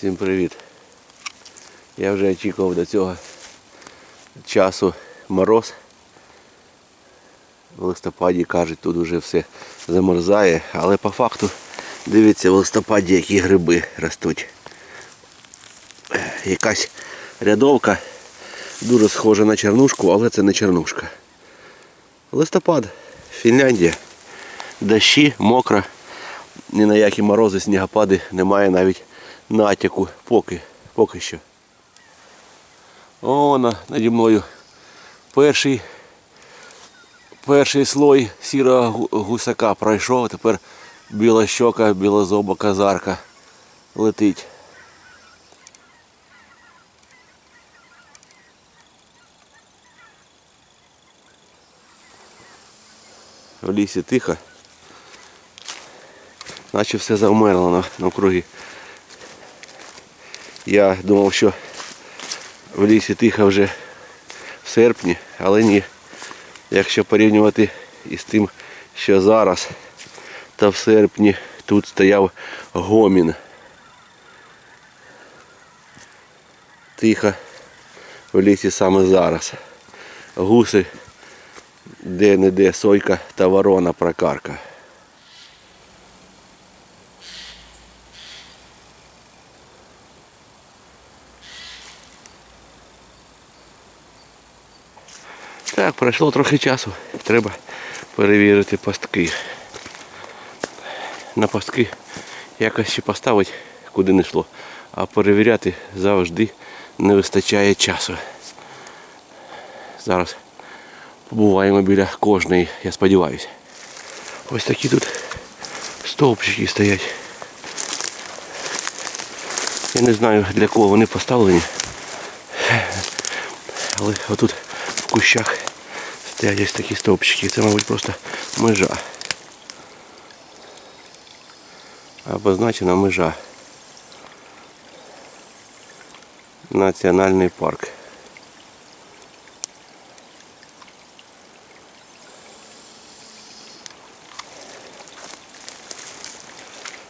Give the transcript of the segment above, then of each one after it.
Всім привіт. Я вже очікував до цього часу мороз. В листопаді кажуть, тут вже все замерзає, але по факту дивіться в листопаді, які гриби ростуть. Якась рядовка дуже схожа на чернушку, але це не чернушка. Листопад, Фінляндія. Дощі, мокро, ні на які морози, снігопади немає навіть натяку поки, поки що. О, на, наді мною перший, перший слой сірого гусака пройшов, тепер біла щока, білозоба казарка летить. В лісі тихо. Наче все завмерло на, навкруги. Я думав, що в лісі тихо вже в серпні, але ні. Якщо порівнювати із тим, що зараз, то в серпні тут стояв гомін. Тихо в лісі саме зараз. Гуси де-не-де сойка та ворона прокарка. Пройшло трохи часу. Треба перевірити пастки. На пастки якось ще поставити, куди не йшло. А перевіряти завжди не вистачає часу. Зараз побуваємо біля кожної, я сподіваюся. Ось такі тут стовпчики стоять. Я не знаю для кого вони поставлені. Але отут в кущах стоять ось такі стовпчики. Це, мабуть, просто межа. Обозначена межа. Національний парк.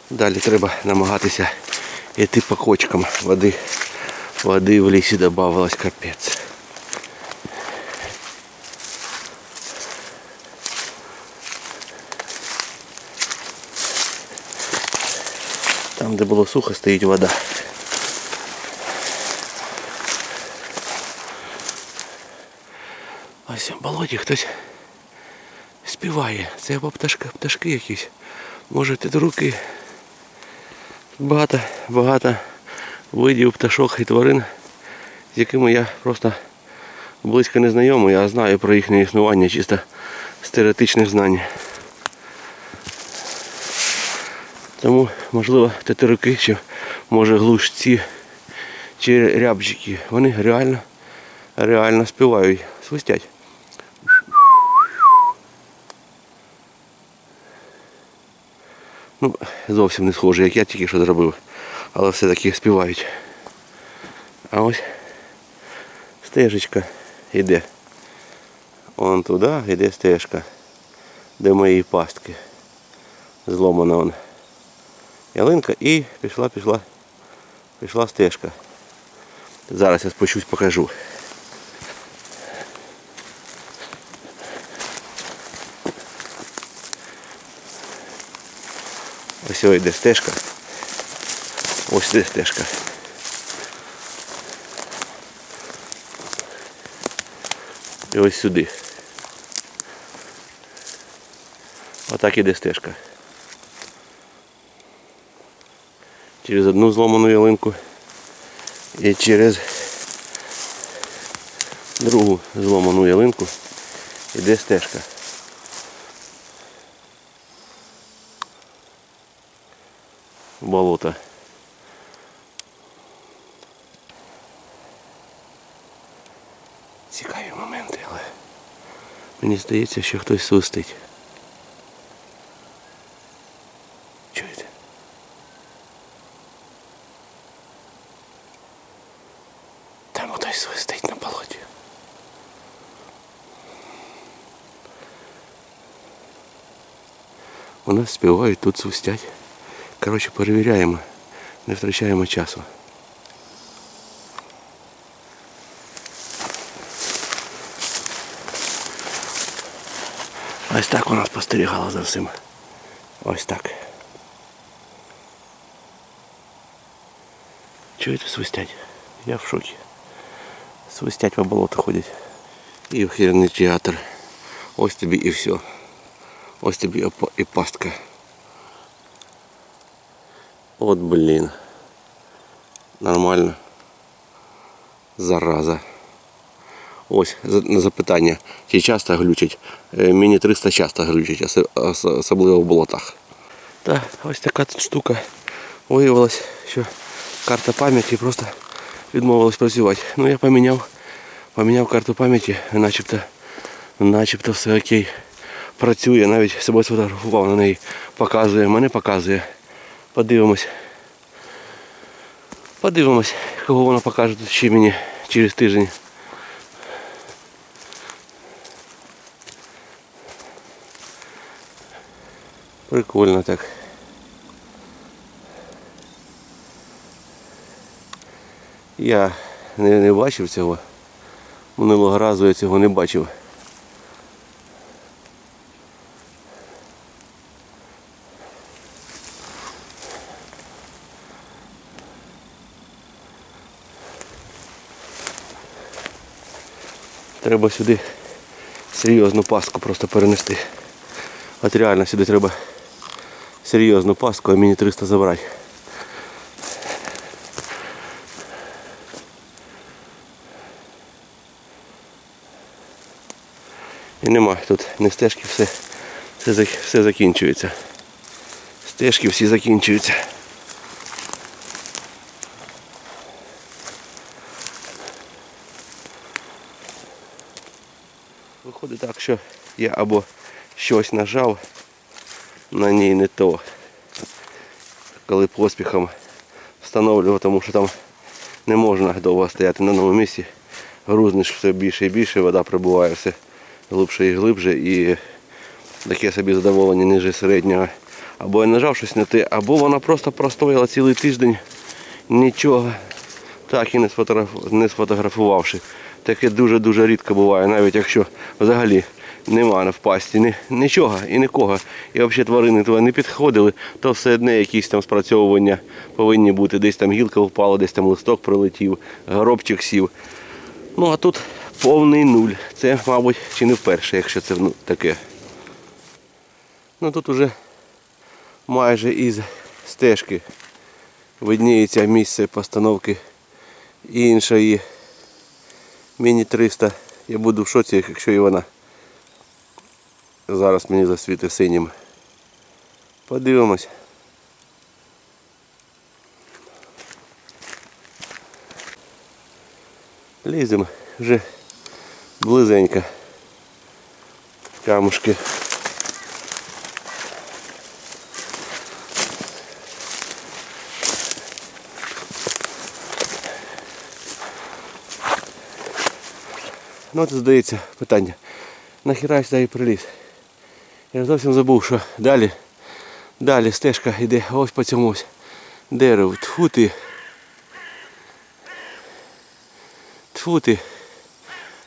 Далі треба намагатися йти по кочкам. Води, води в лісі додавалось капець. Там, де було сухо, стоїть вода. Ось в болоті хтось співає. Це або пташки, пташки якісь. Може ти руки. Багато, багато видів пташок і тварин, з якими я просто близько не знайомий, а знаю про їхнє існування чисто з теоретичних знань. Тому, можливо, тетеруки чи може глушці чи рябчики, вони реально, реально співають, свистять. Ну, зовсім не схоже, як я тільки що зробив. Але все-таки співають. А ось стежечка йде. Вон туди йде стежка. Де мої пастки. Зломана вон. Ялинка і пішла, пішла, пішла стежка. Зараз я спущусь, покажу. Ось йде стежка. Ось де стежка. І ось сюди. Отак іде стежка. Через одну зломану ялинку і через другу зломану ялинку іде стежка. болото. Цікаві моменти, але мені здається, що хтось свистить. Чуєте? воно той свистить на болоті. У нас співають тут свистять. Короче, перевіряємо, не втрачаємо часу. Ось так вона спостерігала за всім. Ось так. Чуєте свистять? Я в шокі Свистять по болоту ходять. І охеренний театр. Ось тобі і все. Ось тобі і па- і пастка. От блін. Нормально. Зараза. Ось за- на запитання. Чи часто глючить? Е, Міні 300 часто глючить, ос- ос- особливо в болотах. Так, ось така тут штука. Виявилось, що карта пам'яті просто відмовилась працювати. Ну я поміняв, поміняв карту пам'яті, начебто, начебто все окей. Працює, навіть себе сфотографував на неї. Показує, мене показує. Подивимось. Подивимось, кого вона покаже тут ще мені через тиждень. Прикольно так. Я не, не бачив цього. Минулого разу я цього не бачив. Треба сюди серйозну паску просто перенести. От реально сюди треба серйозну паску, а мені 300 забрати. І нема тут не стежки, все, все, все закінчується. Стежки всі закінчуються. Виходить так, що я або щось нажав на ній не то. Коли поспіхом встановлював, тому що там не можна довго стояти на одному місці. Грузнеш все більше і більше, вода прибуває все глибше і глибше і таке собі задоволення ниже середнього. Або я нажав щось не те, або вона просто простояла цілий тиждень, нічого так і не, сфотограф... не сфотографувавши. Таке дуже-дуже рідко буває, навіть якщо взагалі немає в пасті ні, нічого і нікого. І взагалі тварини туди не підходили, то все одне якісь там спрацьовування повинні бути. Десь там гілка впала, десь там листок прилетів, горобчик сів. Ну а тут повний нуль. Це, мабуть, чи не вперше, якщо це ну, таке. Ну тут уже майже із стежки видніється місце постановки іншої Міні 300. Я буду в шоці, якщо і вона зараз мені засвітить синім. Подивимось. Ліземо вже близенько. Камушки. Ну от здається питання. Нахіра сюди і приліз? Я зовсім забув, що далі, далі стежка йде ось по цьому ось дереву. Тфу ти. Тфу ти.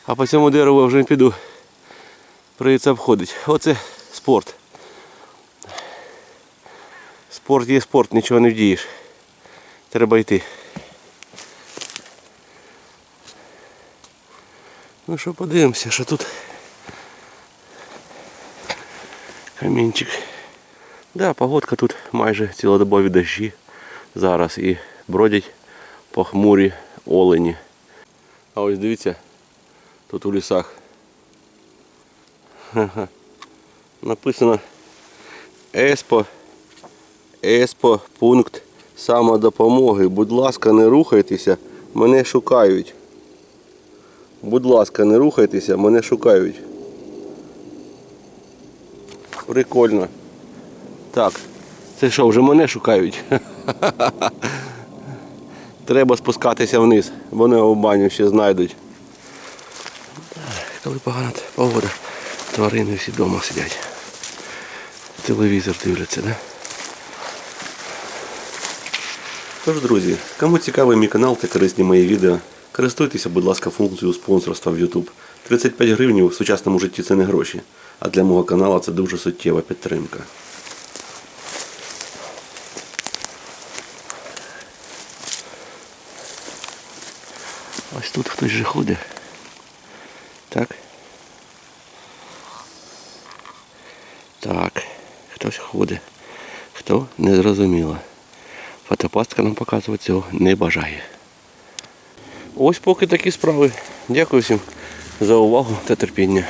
А по цьому дереву вже не піду. Прийдеться обходить. Оце спорт. Спорт є спорт, нічого не вдієш. Треба йти. Ну що подивимося, що тут камінчик. Да, погодка тут майже цілодобові дощі зараз і бродять похмурі олені. А ось дивіться, тут у лісах. Ха-ха. Написано Еспо. Еспо пункт самодопомоги. Будь ласка, не рухайтеся, мене шукають. Будь ласка, не рухайтеся, мене шукають. Прикольно. Так, це що, вже мене шукають? Треба спускатися вниз, вони в баню ще знайдуть. Коли погана погода, тварини всі вдома сидять. Телевізор дивляться, да? Тож, друзі, кому цікавий мій канал та корисні мої відео, користуйтеся, будь ласка, функцією спонсорства в YouTube. 35 гривень в сучасному житті це не гроші. А для мого каналу це дуже суттєва підтримка. Ось тут хтось же ходить. Так. Так. Хтось ходить. Хто не зрозуміло. Фотопастка нам показувати цього не бажає. Ось поки такі справи. Дякую всім за увагу та терпіння.